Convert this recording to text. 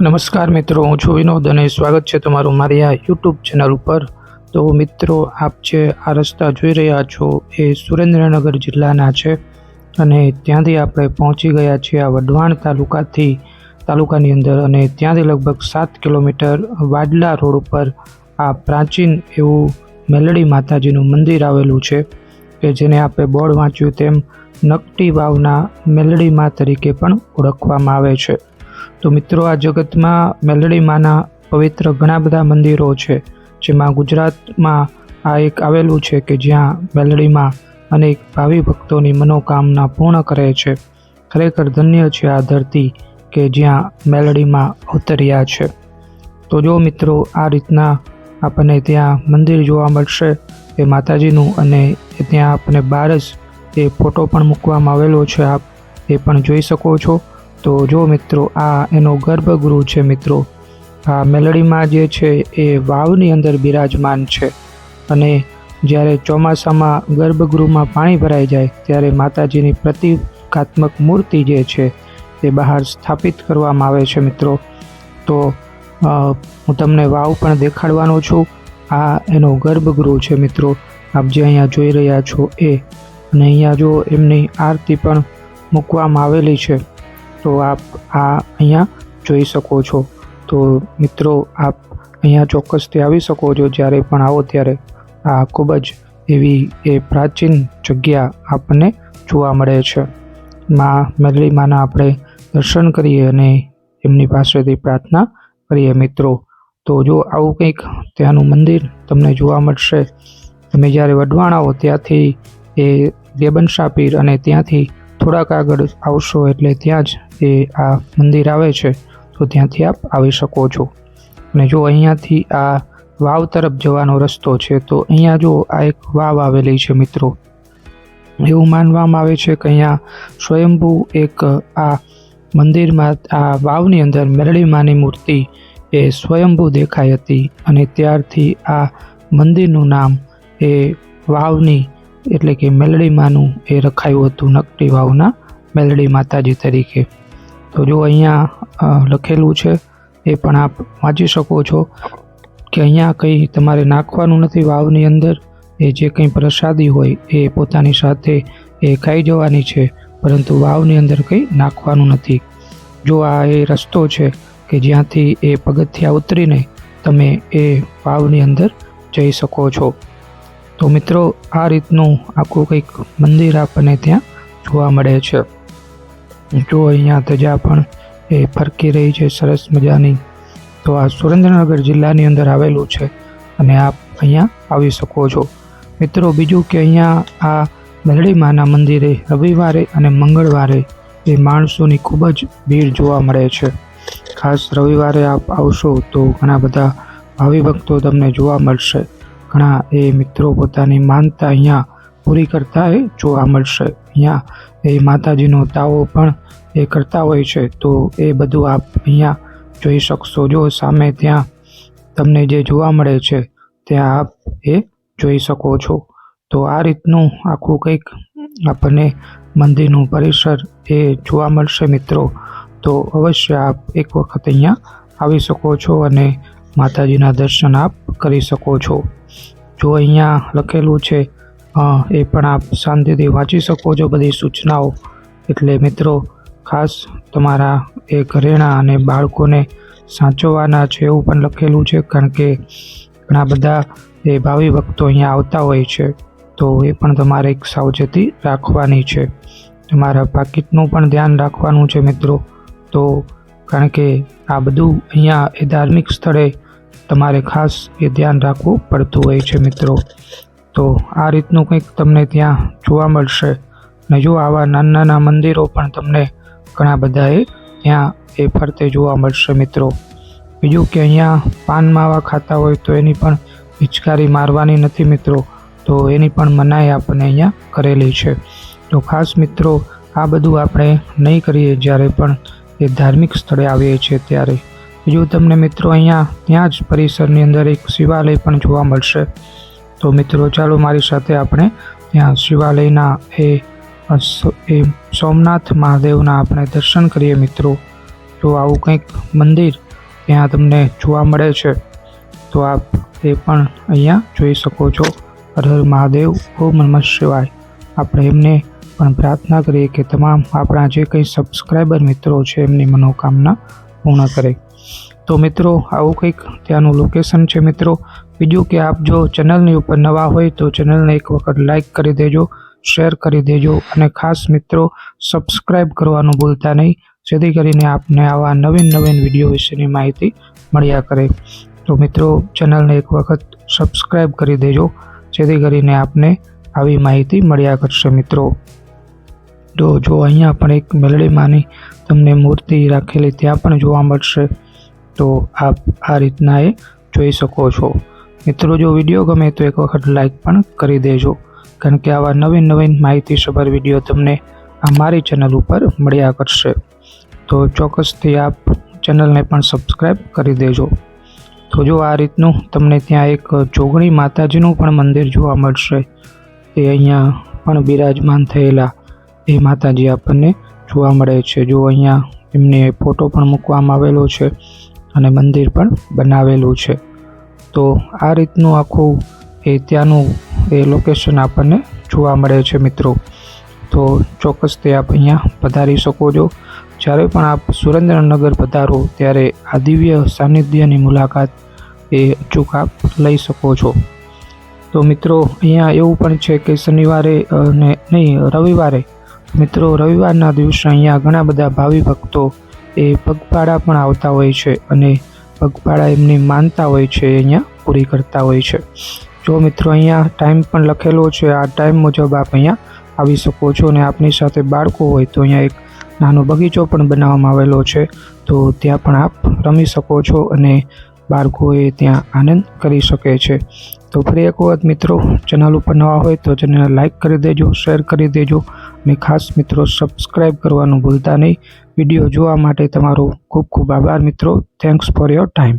નમસ્કાર મિત્રો, હું છું વિનોદ અને સ્વાગત છે તમારું મારી આ યુટ્યુબ ચેનલ ઉપર. તો મિત્રો, આપ જે આ રસ્તા જોઈ રહ્યા છો એ સુરેન્દ્રનગર જિલ્લાના છે અને ત્યાંથી આપણે પહોંચી ગયા છીએ આ વઢવાણ તાલુકાથી, તાલુકાની અંદર અને ત્યાંથી લગભગ સાત કિલોમીટર વાડલા રોડ ઉપર આ પ્રાચીન એવું મેલડી માતાજીનું મંદિર આવેલું છે કે જેને આપણે બોર્ડ વાંચ્યું તેમ નકટી વાવના મેલડી મા તરીકે પણ ઓળખવામાં આવે છે. તો મિત્રો, આ જગતમાં મેલડી માના પવિત્ર ઘણા બધા મંદિરો છે, જેમાં ગુજરાતમાં આ એક આવેલું છે કે જ્યાં મેલડીમાં અનેક ભાવિ ભક્તોની મનોકામના પૂર્ણ કરે છે. ખરેખર ધન્ય છે આ ધરતી કે જ્યાં મેલડીમાં અવતર્યા છે. તો જો મિત્રો, આ રીતના આપણને ત્યાં મંદિર જોવા મળશે, એ માતાજીનું અને ત્યાં આપણને બાર જ એ ફોટો પણ મૂકવામાં આવેલો છે, આપ એ પણ જોઈ શકો છો. તો જો મિત્રો, આ એનો ગર્ભગૃહ છે મિત્રો. આ મેલડીમાં જે છે એ વાવની અંદર બિરાજમાન છે. અને જ્યારે ચોમાસામાં ગર્ભગૃહમાં પાણી ભરાઈ જાય, ત્યારે માતાજીની પ્રતિકાત્મક મૂર્તિ જે છે એ બહાર સ્થાપિત કરવામાં આવે છે મિત્રો. તો હું તમને વાવ પણ દેખાડવાનો છું. આ એનો ગર્ભગૃહ છે મિત્રો. આપ જે અહીંયા જોઈ રહ્યા છો એ. અને અહીંયા જો એમની આરતી પણ મૂકવામાં આવેલી છે. તો આપ આ અહીંયા જોઈ શકો છો. તો મિત્રો, આપ અહીંયા ચોક્કસથી આવી શકો છો જ્યારે પણ આવો ત્યારે. આ ખૂબ જ એવી એ પ્રાચીન જગ્યા આપણને જોવા મળે છે. માં મેલડી માના આપણે દર્શન કરીએ અને એમની પાસેથી પ્રાર્થના કરીએ મિત્રો. તો જો આવું કંઈક ત્યાંનું મંદિર તમને જોવા મળશે, તમે જ્યારે વઢવાણ આવો ત્યાંથી એ દેબનશા પીર અને ત્યાંથી થોડાક આગળ આવશો એટલે ત્યાં જ એ આ મંદિર આવે છે, તો ત્યાંથી આપ આવી શકો છો. અને જો અહીંયાથી આ વાવ તરફ જવાનો રસ્તો છે, તો અહીંયા જો આ એક વાવ આવેલી છે મિત્રો. એવું માનવામાં આવે છે કે અહીંયા સ્વયંભૂ એક આ મંદિરમાં, આ વાવની અંદર મેરડી માની મૂર્તિ એ સ્વયંભૂ દેખાઈ હતી અને ત્યારથી આ મંદિરનું નામ એ વાવની એટલે કે મેલડી માનું એ રખાયું હતું નકટી વાવના મેલડી માતાજી તરીકે. તો જો અહીંયા લખેલું છે, એ પણ આપ વાંચી શકો છો, કે અહીંયા કંઈ તમારે નાખવાનું નથી વાવની અંદર, એ જે કંઈ પ્રસાદી હોય એ પોતાની સાથે એ ખાઈ જવાની છે, પરંતુ વાવની અંદર કંઈ નાખવાનું નથી. જો આ એ રસ્તો છે કે જ્યાંથી એ પગથિયા ઉતરીને તમે એ વાવની અંદર જઈ શકો છો. તો મિત્રો, આ રીતનું આખું કંઈક મંદિર આપણને ત્યાં જોવા મળે છે. જો અહીંયા ધજા પણ એ ફરકી રહી છે, સરસ મજાની. તો આ સુરેન્દ્રનગર જિલ્લાની અંદર આવેલું છે અને આપ અહીંયા આવી શકો છો. મિત્રો, બીજું કે અહીંયા આ મેલડી માના મંદિરે રવિવારે અને મંગળવારે એ માણસોની ખૂબ જ ભીડ જોવા મળે છે. ખાસ રવિવારે આપ આવશો તો ઘણા બધા ભાવિ ભક્તો તમને જોવા મળશે. ઘણા એ મિત્રો પોતાની માનતા અહીંયા પૂરી કરતા એ જોવા મળશે. અહીંયા એ માતાજીનો તાવો પણ એ કરતા હોય છે, તો એ બધું આપ અહીંયા જોઈ શકશો. જો સામે ત્યાં તમને જે જોવા મળે છે, ત્યાં આપ એ જોઈ શકો છો. તો આ રીતનું આખું કંઈક આપણને મંદિરનું પરિસર એ જોવા મળશે મિત્રો. તો અવશ્ય આપ એક વખત અહીંયા આવી શકો છો અને માતાજીના દર્શન આપ કરી શકો છો. જો અહીંયા લખેલું છે અ, એ પણ આપ શાંતિથી વાંચી શકો છો બધી સૂચનાઓ. એટલે મિત્રો ખાસ તમારા એ ઘરેણાં અને બાળકોને સાચવવાના છે એવું પણ લખેલું છે કારણ કે ઘણા બધા એ ભાવિ ભક્તો અહીંયા આવતા હોય છે. તો એ પણ તમારે એક સાવચેતી રાખવાની છે. તમારા પાકીટનું પણ ધ્યાન રાખવાનું છે મિત્રો. તો કારણ કે આ બધું અહીંયા એ ધાર્મિક સ્થળે તમારે ખાસ એ ધ્યાન રાખવું પડતું હોય છે મિત્રો. તો આ રીતનું કંઈક તમને ત્યાં જોવા મળશે. ને જો આવા નાના નાના મંદિરો પણ તમને ઘણા બધાએ ત્યાં એ ફરતે જોવા મળશે મિત્રો. બીજું કે અહીંયા પાન માવા ખાતા હોય તો એની પણ પિચકારી મારવાની નથી મિત્રો. તો એની પણ મનાઈ આપણને અહીંયા કરેલી છે. તો ખાસ મિત્રો, આ બધું આપણે નહીં કરીએ જ્યારે પણ એ ધાર્મિક સ્થળે આવીએ છીએ ત્યારે. બીજું તમને મિત્રો, અહીંયા ત્યાં જ પરિસરની અંદર એક શિવાલય પણ જોવા મળશે. તો મિત્રો, ચાલો મારી સાથે આપણે ત્યાં શિવાલયના એ એ સોમનાથ મહાદેવના આપણે દર્શન કરીએ મિત્રો. તો આવું કંઈક મંદિર ત્યાં તમને જોવા મળે છે. તો આપ એ પણ અહીંયા જોઈ શકો છો. હર મહાદેવ, ઓમ નમઃ શિવાય. આપણે એમને પણ પ્રાર્થના કરીએ કે તમામ આપણા જે કંઈ સબસ્ક્રાઈબર મિત્રો છે, એમની મનોકામના પૂર્ણ કરે. તો મિત્રો, આવું કંઈક ત્યાંનું લોકેશન છે મિત્રો. બીજું કે આપ જો ચેનલની ઉપર નવા હોય તો ચેનલને એક વખત લાઈક કરી દેજો, શેર કરી દેજો અને ખાસ મિત્રો સબસ્ક્રાઈબ કરવાનું ભૂલતા નહીં, જેથી કરીને આપને આવા નવીન નવીન વીડિયો વિશેની માહિતી મળ્યા કરે. તો મિત્રો, ચેનલને એક વખત સબસ્ક્રાઈબ કરી દેજો, જેથી કરીને આપને આવી માહિતી મળ્યા કરશે મિત્રો. તો જો અહીંયા પણ એક મેલડીમાંની તમને મૂર્તિ રાખેલી ત્યાં પણ જોવા મળશે, તો આપ આ રીતના એ જોઈ શકો છો. મિત્રો, જો વીડિયો ગમે તો એક વખત લાઈક પણ કરી દેજો. કારણ કે આવા નવીન નવીન માહિતીસભર વીડિયો તમને આ મારી ચેનલ ઉપર મળ્યા કરશે. તો ચોક્કસથી આપ ચેનલને પણ સબસ્ક્રાઈબ કરી દેજો. તો જો આ રીતનું તમને ત્યાં એક જોગણી માતાજીનું પણ મંદિર જોવા મળશે. તે અહીંયા પણ બિરાજમાન થયેલા એ માતાજી આપણને જોવા મળે છે. જો અહીંયા એમને ફોટો પણ મૂકવામાં આવેલો છે અને મંદિર પણ બનાવેલું છે. તો આ રીતનું આખું એ ત્યાંનું એ લોકેશન આપણને જોવા મળે છે મિત્રો. તો ચોક્કસ તે આપ અહીંયા પધારી શકો છો. જ્યારે પણ આપ સુરેન્દ્રનગર પધારો, ત્યારે આ દિવ્ય સાનિધ્યની મુલાકાત એ અચૂક આપ લઈ શકો છો. તો મિત્રો, અહીંયા એવું પણ છે કે શનિવારે અને નહીં, રવિવારે, મિત્રો, રવિવારના દિવસે અહીંયા ઘણા બધા ભાવિ ભક્તો એ પગપાળા પણ આવતા હોય છે અને પગપાળા એમની માનતા હોય છે, અહીંયા પૂરી કરતા હોય છે. જો મિત્રો, અહીંયા ટાઈમ પણ લખેલો છે. આ ટાઈમ મુજબ આપ અહીંયા આવી શકો છો અને આપની સાથે બાળકો હોય તો અહીંયા એક નાનો બગીચો પણ બનાવવામાં આવેલો છે. તો ત્યાં પણ આપ રમી શકો છો અને બાળકોએ ત્યાં આનંદ કરી શકે છે. તો ફરી એક વખત મિત્રો ચેનલ ઉપર નવા હોય તો ચેનલને લાઇક કરી દેજો શેર કરી દેજો અને ખાસ મિત્રો સબસ્ક્રાઈબ કરવાનું ભૂલતા નહીં. વીડિયો જોવા માટે તમારો ખૂબ ખૂબ આભાર મિત્રો. Thanks for your time